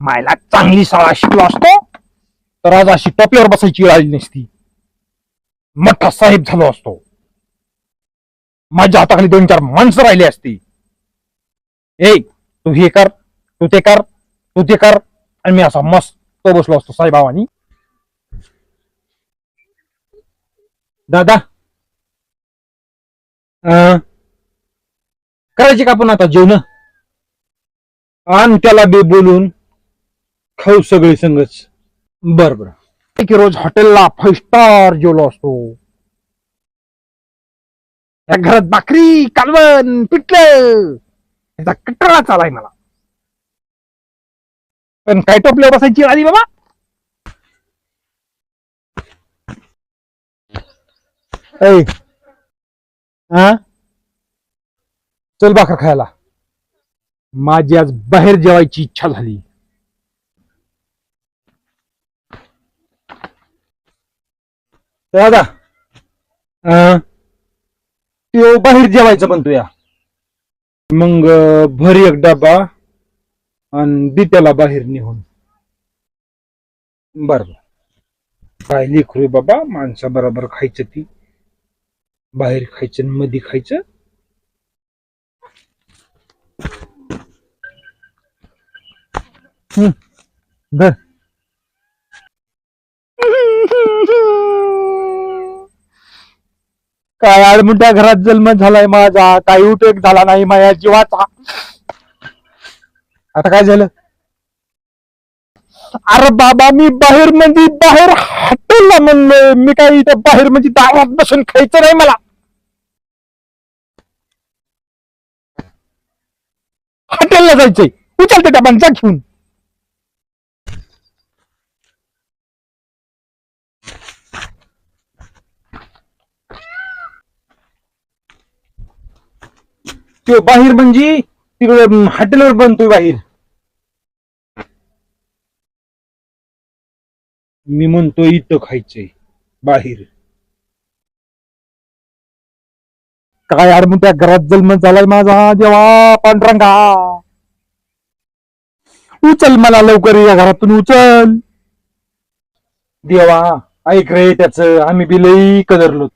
मायला चांगली शाळा शिकलो असतो तर आज अशी टोपल्यावर बसायची वेळ आली नसती. मोठा साहेब झालो असतो. माझ्या हाताखाली दोन चार माणसं राहिली असती. ए तू हे कर तू ते कर तू ते कर. आणि मी असा मस्त बसलो असतो साईबाबांनी दादा. अं, करायचे का आपण आता जेवण? आण त्याला बी बोलून खाऊ सगळे संगच. बर बर. की रोज हॉटेलला फाईव्ह स्टार जेवलो असतो. या घरात भाकरी कालवण पिटलं याचा कटाळा चालाय मला. पण काय टोपल्या बसायची आधी बाबा? ऐ हा? चल भाकर खायला. माझी आज बाहेर जेवायची इच्छा झाली. दादा अं, त्यो बाहेर जेवायचं म्हणतो या मग अं, भर एक डबा आणि दे त्याला बाहेर निघून बर बर. काय लेकरू बाबा माणसा बरोबर खायचं ती. बाहेर खायचं आणि मधी खायचं. हम्म, धर. काय आडमुठ्या घरात जन्म झालाय माझा. काही उपयोग झाला नाही माझ्या जीवाचा. आता काय झालं? अरे बाबा मी बाहेर म्हणजे बाहेर हॉटेलला म्हणलो. मी काय इथं बाहेर म्हणजे दारात बसून खायचं नाही मला. हॉटेलला जायचंय. उचलते त्या माणसा घेऊन. तो बाहेर म्हणजे तिकडे हॉटेलवर बनतोय बाहेर। मी म्हणतो इथं खायचंय बाहेर। काय यार मग त्या घरात जन्म झालाय माझा देवा पांढरंगा उचल मला लवकर या घरातून उचल। देवा ऐक रे त्याच आम्ही बिलई लई कदरलो